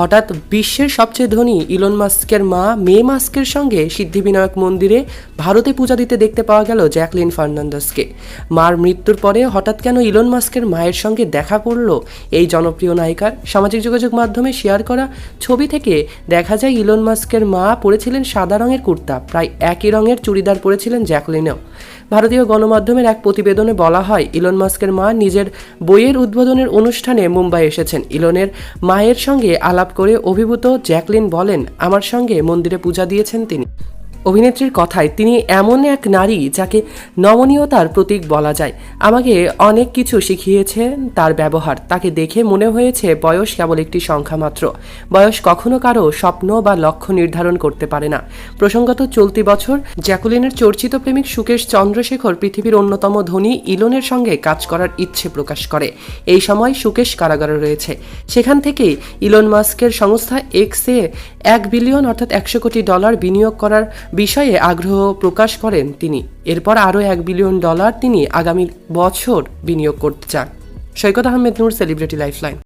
হঠাৎ বিশ্বের সবচেয়ে ধনী ইলন মাস্কের মা মে মাস্কের সঙ্গে সিদ্ধিবিনায়ক মন্দিরে ভারতে পূজা দিতে দেখতে পাওয়া গেল জ্যাকলিন ফার্নান্ডাসকে মার মৃত্যুর পরে হঠাৎ কেন ইলন মাস্কের মায়ের সঙ্গে দেখা করল এই জনপ্রিয় নায়িকার? সামাজিক যোগাযোগ মাধ্যমে শেয়ার করা ছবি থেকে দেখা যায় ইলন মাস্কের মা পরেছিলেন সাদা রঙের কুর্তা, প্রায় একই রঙের চুড়িদার পরেছিলেন জ্যাকলিনেও। ভারতীয় গণমাধ্যমের এক প্রতিবেদনে বলা হয়, ইলন মাস্কের মা নিজের বইয়ের উদ্বোধনের অনুষ্ঠানে মুম্বাই এসেছেন। ইলনের মায়ের সঙ্গে আলাপ করে অভিভূত জ্যাকলিন বলেন আমার সঙ্গে মন্দিরে পূজা দিয়েছেন তিনি। অভিনেত্রীর কথায় তিনি এমন এক নারী যাকে নমনীয়তার প্রতীক বলা যায়। আমাকে অনেক কিছু শিখিয়েছেন তার ব্যবহার। তাকে দেখে মনে হয়েছে বয়স কেবল একটি সংখ্যা মাত্র। বয়স কখনো কারও স্বপ্ন বা লক্ষ্য নির্ধারণ করতে পারে না। প্রসঙ্গত চলতি বছর জ্যাকুলিনের চর্চিত প্রেমিক সুকেশ চন্দ্রশেখর পৃথিবীর অন্যতম ধনী ইলনের সঙ্গে কাজ করার ইচ্ছে প্রকাশ করে। এই সময় সুকেশ কারাগারে রয়েছে। সেখান থেকেই ইলন মাস্কের সংস্থা এক্স এক্সে এক বিলিয়ন অর্থাৎ একশো কোটি ডলার বিনিয়োগ করার বিষয়ে আগ্রহ প্রকাশ করেন তিনি। এরপর আরও এক বিলিয়ন ডলার তিনি আগামী বছর বিনিয়োগ করতে চান। Saikat Ahmed Noor celebrity lifeline